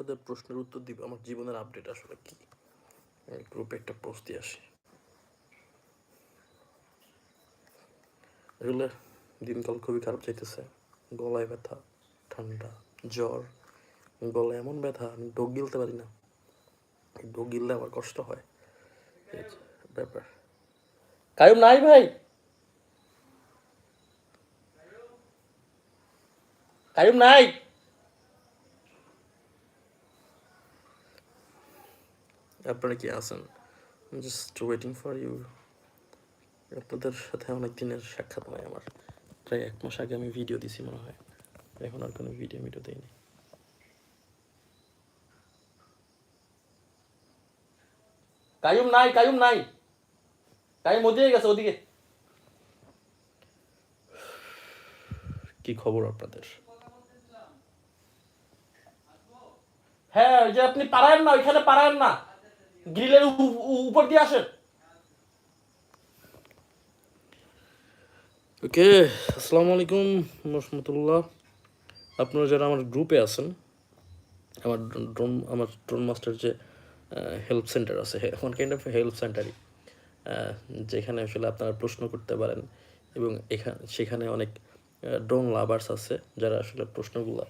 আপনাদের প্রশ্নের উত্তর দিব। আমার জীবনের আপডেট আসলে কি? গ্রুপে একটা পোস্ট দিয়ে আসি। আসলে দিনকাল খুবই খারাপ চাইতেছে গলায় ব্যথা, ঠান্ডা, জ্বর, গলায় এমন ব্যথা, আমি ডোক গিলতে পারি না। ডোক গিললে আমার কষ্ট হয়। ব্যাপার। কায়ুম, নাই ভাই? কায়ুম, নাই? আপনারা কি আছেন? জাস্ট ওয়েটিং ফর ইউ আপনাদের সাথে অনেক দিনের সাক্ষাৎ নয় আমার। প্রায় এক মাস আগে আমি ভিডিও দিছি মনে হয়। এখন আর কোনো ভিডিও মিডিও দিইনি। কায়ুম নাই কায়ুম নাই। কায়ুম ওদিকে গেছে, ওদিকে। কি খবর আপনাদের? হ্যাঁ ওই যে আপনি পারায়েন না, ওইখানে পারায়েন না। গ্রিলের উপ- উপ- উপর দিয়ে আসেন। ওকে, আসসালামু আলাইকুম রহমতুল্লাহ। আপনারা যারা আমার গ্রুপে আছেন, আমার ড্রোন আমার ড্রোন মাস্টার যে হেল্প সেন্টার আছে ওয়ান কাইন্ড অফ হেল্প সেন্টারই যেখানে আসলে আপনারা প্রশ্ন করতে পারেন এবং এখানে সেখানে অনেক ড্রোন লাভার্স আছে যারা আসলে প্রশ্নগুলো,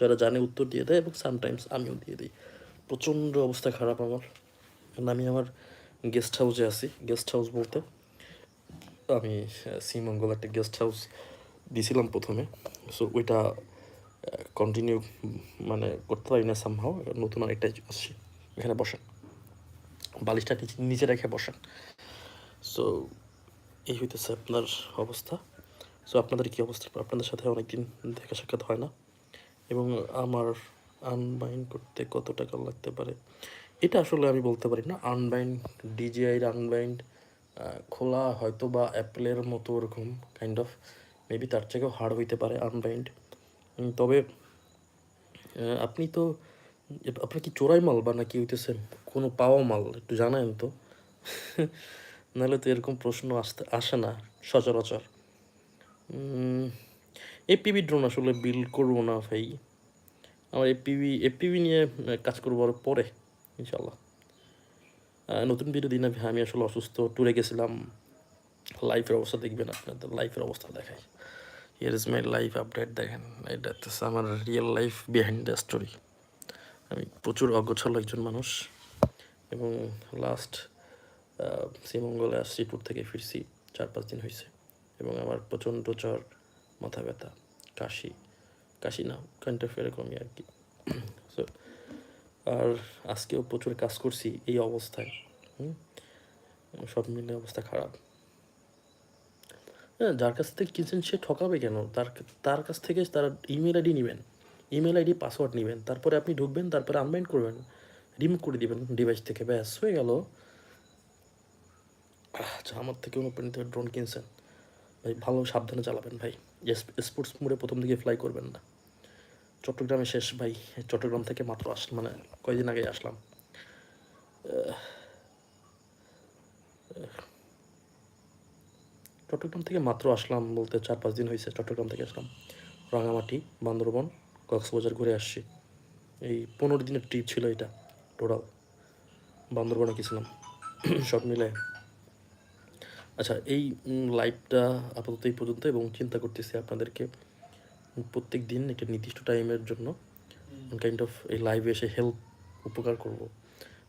যারা জানে উত্তর দিয়ে দেয় এবং সামটাইমস আমিও দিয়ে দিই। প্রচণ্ড অবস্থা খারাপ আমার। কারণ আমি আমার গেস্ট হাউসে আছি। গেস্ট হাউস বলতে আমি শ্রীমঙ্গল একটা গেস্ট হাউস দিয়েছিলাম প্রথমে। সো ওইটা কন্টিনিউ মানে করতে পারি না সামহাও নতুন আরেকটা আসছি। এখানে বসেন। বালিশটা নিচে রেখে বসেন। সো এই হইতেছে আপনার অবস্থা। সো আপনাদের কী অবস্থা? আপনাদের সাথে অনেকদিন দেখা সাক্ষাৎ হয় না। এবং আমার আনবাইন্ড করতে কত টাকা লাগতে পারে? এটা আসলে আমি বলতে পারি না আনবাইন্ড ডিজিআইয়ের আনবাইন্ড খোলা হয়তো বা অ্যাপেলের মতো ওরকম কাইন্ড অফ মেবি তার থেকেও হার্ড হইতে পারে আনবাইন্ড তবে আপনি তো আপনার কি চোরাই মাল বা নাকি হইতেছে কোনো পাওয়া মাল, একটু জানায়েন তো? নাহলে তো এরকম প্রশ্ন আসতে, আসে না সচরাচর। এপিবি ড্রোন আসলে বিল করব না ভাই। আমার এপিবি এপিবি নিয়ে কাজ করব পরে। ইনশাল্লাহ নতুন ভিডিও দিন আমি আসলে অসুস্থ ট্যুরে গেছিলাম। লাইফের অবস্থা দেখবেন আপনাদের লাইফের অবস্থা দেখাই। Here is my life update দেখেন। এটা হচ্ছে আমার real life behind the story আমি প্রচুর অগোছালো একজন মানুষ। এবং লাস্ট শ্রীমঙ্গলে আসছি ট্যুর থেকে ফিরছি চার পাঁচ দিন হয়েছে এবং আমার প্রচণ্ড জ্বর, মাথা ব্যথা, কাশি। কাশি না কন্টেফ এরকমই আর কি। আর আজকেও প্রচুর কাজ করছি এই অবস্থায়, হুম? সব মিলে অবস্থা খারাপ। হ্যাঁ যার কাছ থেকে কিনছেন সে ঠকাবে কেন? তার তার কাছ থেকে তার ইমেল আইডি নেবেন। ইমেল আইডি পাসওয়ার্ড নেবেন। তারপরে আপনি ঢুকবেন, তারপরে আনবাইন্ড করবেন। রিমুভ করে দিবেন ডিভাইস থেকে, ব্যাস, হয়ে গেল। আচ্ছা আমার থেকে অনুপ্রাণিত ড্রোন কিনছেন। ভাই, ভালো সাবধানে চালাবেন ভাই। স্পোর্টস মোডে প্রথম দিকে ফ্লাই করবেন না। চট্টগ্রামে শেষ ভাই, চট্টগ্রাম থেকে মাত্র আস মানে কয়েকদিন আগে আসলাম। চট্টগ্রাম থেকে মাত্র আসলাম বলতে চার পাঁচ দিন হয়েছে চট্টগ্রাম থেকে আসলাম। রাঙামাটি, বান্দরবন, কক্সবাজার ঘুরে আসছি। এই পনেরো দিনের ট্রিপ ছিল এটা টোটাল বান্দরবনে গেছিলাম, সব মিলে। আচ্ছা এই লাইভটা আপাতত এই পর্যন্ত এবং চিন্তা করতেছি আপনাদেরকে প্রত্যেক দিন একটা নির্দিষ্ট টাইমের জন্য কাইন্ড অফ এই লাইভে এসে হেল্প উপকার করব।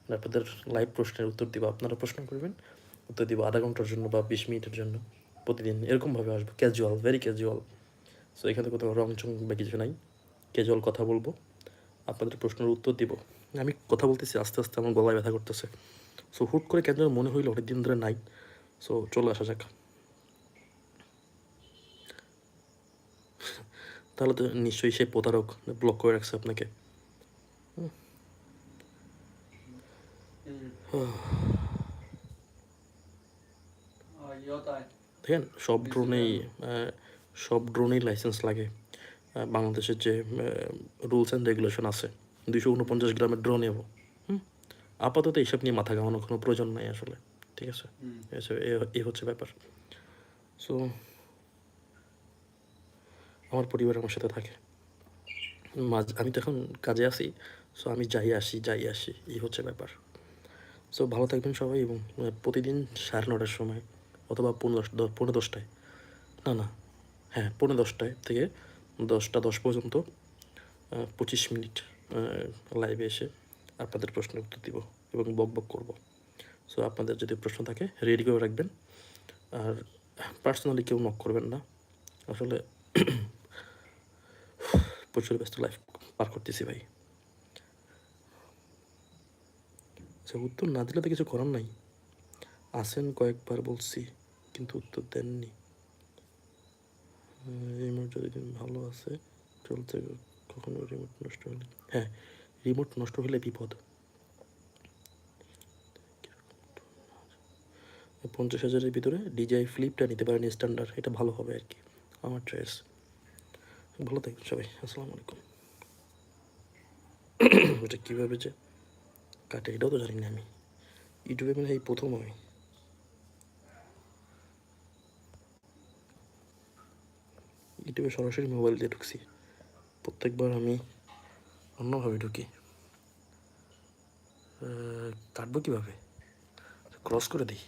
মানে আপনাদের লাইভ প্রশ্নের উত্তর দিব। আপনারা প্রশ্ন করবেন উত্তর দিব আধা ঘণ্টার জন্য বা বিশ মিনিটের জন্য প্রতিদিন। এরকমভাবে আসব। ক্যাজুয়াল ভেরি ক্যাজুয়াল সো এখানে কোথাও রং চং বা কিছু নাই। ক্যাজুয়াল কথা বলব। আপনাদের প্রশ্নের উত্তর দিব। আমি কথা বলতেছি আস্তে আস্তে আমার গলায় ব্যথা করতেছে। সো হুট করে কেন মনে হইল অনেক দিন ধরে নাই। সো চলে আসা যাক। তাহলে তো নিশ্চয়ই সে প্রতারক ব্লক করে রাখছে আপনাকে। দেখেন সব ড্রোনেই সব ড্রোনেই লাইসেন্স লাগে। বাংলাদেশের যে রুলস অ্যান্ড রেগুলেশন আছে দুইশো উনপঞ্চাশ গ্রামের ড্রোন নেব হুম? আপাতত এইসব নিয়ে মাথা ঘামানোর কোনো প্রয়োজন নাই আসলে ঠিক আছে? এই হচ্ছে ব্যাপার। সো আমার পরিবার আমার সাথে থাকে। মাঝ, আমি তো এখন কাজে আছি সো আমি যাই আসি যাই আসি, এই হচ্ছে ব্যাপার। সো ভালো থাকবেন সবাই এবং প্রতিদিন সাড়ে নটার সময় অথবা পনেরো, দশ, পনেরো দশটায়। না না হ্যাঁ পনেরো দশটায় থেকে দশটা দশ পর্যন্ত পঁচিশ মিনিট লাইভে এসে আপনাদের প্রশ্নের উত্তর দিব এবং বক বক করব। সো আপনাদের যদি প্রশ্ন থাকে রেডি করে রাখবেন। আর পার্সোনালি কেউ নক করবেন না। আসলে প্রচুর ব্যস্ত লাইফ পার করতেছি ভাই। আচ্ছা উত্তর না দিলে তো কিছু করার নাই। আসেন কয়েকবার বলছি, কিন্তু উত্তর দেননি। রিমোট যদি ভালো আছে, চলতে কখনো রিমোট নষ্ট হলে হ্যাঁ রিমোট নষ্ট হলে বিপদ। পঞ্চাশ হাজারের ভিতরে ডিজাই ফ্লিপটা নিতে পারেন স্ট্যান্ডার্ড এটা ভালো হবে আর কি, আমার চয়েস ভালো থাকবেন সবাই, আসসালামু আলাইকুম। ওটা কীভাবে যে কাটে, এটাও তো জানি না আমি। ইউটিউবে মানে এই প্রথম আমি ইউটিউবে সরাসরি মোবাইল দিয়ে ঢুকছি। প্রত্যেকবার আমি অন্যভাবে ঢুকি। কাটবো কীভাবে? ক্রস করে দিই।